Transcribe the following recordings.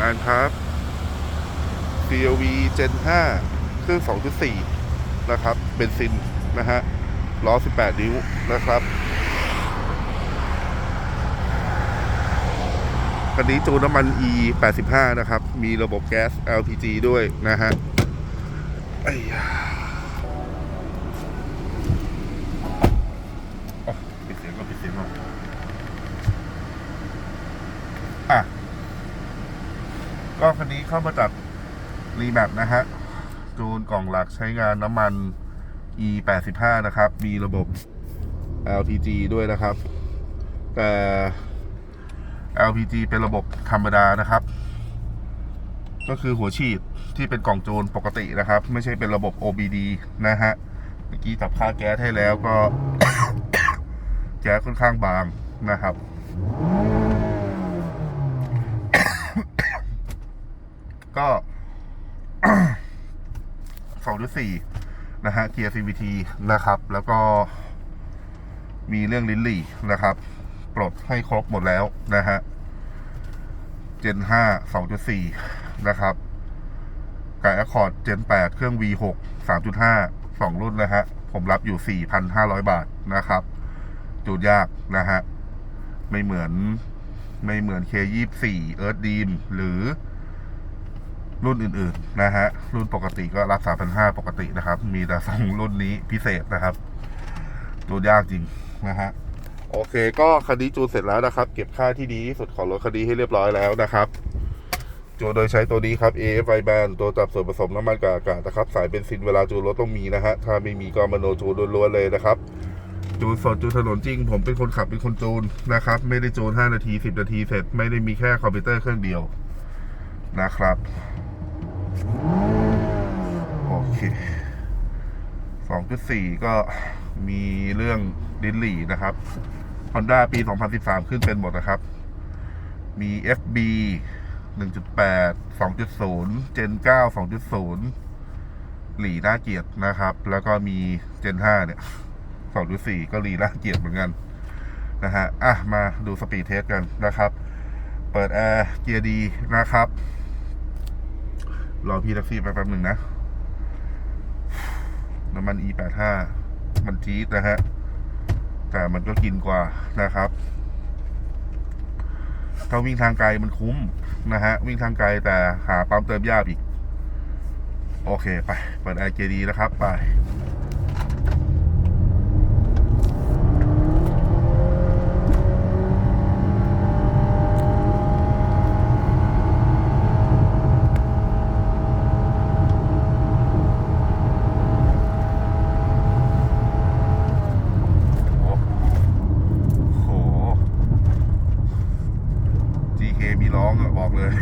งานครับ CLV Gen 5 เครื่อง 2.4 นะครับ เบนซิน นะฮะ ล้อ 18 นิ้ว นะครับคันนี้จูนน้ำมัน E 85นะครับ มีระบบแก๊ส LPG ด้วยนะฮะไอ้ยาอ๋อปิดเสียงก่อนปิดเสียงก่อนอะ ก็คันนี้เข้ามาจากรีแมปนะฮะจูนกล่องหลักใช้งานน้ำมัน E 85นะครับ มีระบบ LPG ด้วยนะครับ แต่ LPG เป็นระบบธรรมดานะครับ ก็คือหัวฉีดที่เป็นกล่องจูนปกตินะครับ ไม่ใช่เป็นระบบ OBD นะฮะ เมื่อกี้จับค่าแก๊สให้แล้วก็ แก๊สค่อนข้างบางนะครับ ก็สองหรือสี่นะฮะเกียร์ CVT นะครับ แล้วก็มีเรื่องลิ้นหลี่นะครับ ปลดให้ครบหมดแล้วนะฮะ Gen 5 2.4นะครับกับ Accord Gen 8เครื่อง V6 3.5 2รุ่นนะฮะ ผมรับอยู่4,500บาทนะครับ จูดยากนะฮะ ไม่เหมือนไม่เหมือน K24 Earth Dream หรือ รุ่นอื่นๆนะฮะ รุ่นปกติก็รับ3,500ปกตินะครับ มีแต่สองรุ่นนี้พิเศษนะครับ จูดยากจริงนะฮะ โอเค ก็คันนี้จูนเสร็จแล้วนะครับ เก็บค่าที่ดีที่สุดของรถคันนี้ให้เรียบร้อยแล้วนะครับจูโดยใช้ตัวนี้ครับ AFI band ตัวจับส่วนผสมน้ำมันกับอากาศนะครับ สายเบนซินเวลาจูนรถต้องมีนะฮะ ถ้าไม่มีก็มโนจูนล้วนๆเลยนะครับ จูนสดจูนถนนจริง ผมเป็นคนขับเป็นคนจูนนะครับ ไม่ได้จูน 5 นาที 10 นาทีเสร็จ ไม่ได้มีแค่คอมพิวเตอร์เครื่องเดียวนะครับ โอเค 2.4 ก็มีเรื่องดินหลี่นะครับ Honda ปี 2013 ขึ้นเป็นหมดนะครับ มี FB 1.8 2.0 Gen 9 2.0 หลีน่าเกียร์นะครับ แล้วก็มี Gen 5 เนี่ย2.4 ก็หลีน่าเกียร์เหมือนกันนะฮะ อะ มาดูสปีดเทสกันนะครับ เปิดแอร์เกียร์ดีนะครับ รอพี่แท็กซี่ไปแป๊บหนึ่งนะน้ำมัน E85 มันจี๊ดนะฮะ แต่มันก็กินกว่านะครับ ถ้าวิ่งทางไกลมันคุ้มนะฮะ วิ่งทางไกลแต่หาปั๊มเติมยากอีก โอเคไป เปิดไอเจดีนะครับ ไป โอ้โห GK มีร้องอะบอกเลย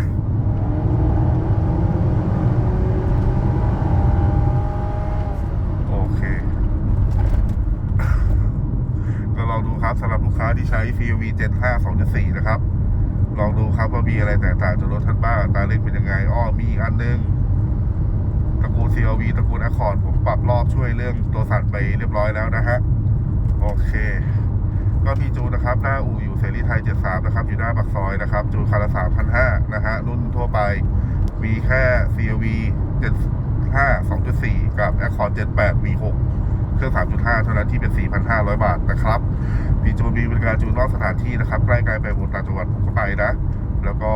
โอเค ก็ลองดู ค้าที่ใช้ CUV Gen 5 2.4 นะครับ ลองดูครับว่ามีอะไรแตกต่างจากรถท่านบ้างตาเร่งเป็นยังไง อ้อมีอันหนึงตระกูล CLV ตระกูล Accord ผมปรับรอบช่วยเรื่องตัวสั่นไปเรียบร้อยแล้วนะฮะ โอเค ก็พี่จูนะครับ หน้าอู่อยู่เสรีไทย 73 นะครับ อยู่หน้าปากซอยนะครับ จูคันละ3,500นะฮะ รุ่นทั่วไป มีแค่ CLV Gen 5 2.4 กับ Accord Gen 8 V6 เครื่อง 3.5 เท่านั้นที่เป็น 4,500 บาทนะครับ พี่จูมีบริการจูนนอกสถานที่นะครับ ใกล้ไกลไปหมดต่างจังหวัดผมก็ไปนะ แล้วก็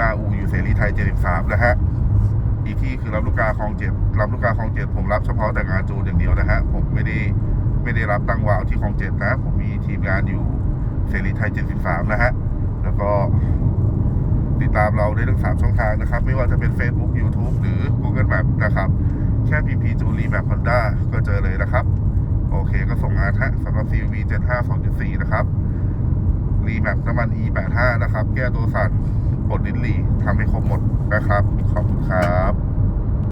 นาอูอยู่เสรีไทย73นะฮะอีกที่คือรับลูกกาคลองเจ็ดรับลูกกาคลองเจ็ดผมรับเฉพาะแต่งานจูนอย่างเดียวนะฮะผมไม่ได้ไม่ได้รับตั้งวาวที่คลองเจ็ดนะ ผมมีทีมงานอยู่เสรีไทย73นะฮะแล้วก็ติดตามเราได้ทั้ง 3 ช่องทางนะครับ ไม่ว่าจะเป็น Facebook YouTube หรือ Google Map นะครับ แค่พิมพ์พีจูรีแบบ Honda ก็เจอเลยนะครับ โอเคก็ส่งงานฮะสำหรับ CUV 75 2.4 นะครับ รีแมปน้ำมัน E85 นะครับ แก้ตัวสั่นปลดลิ้นหลีทำให้ครบหมดนะครับ ขอบคุณครับ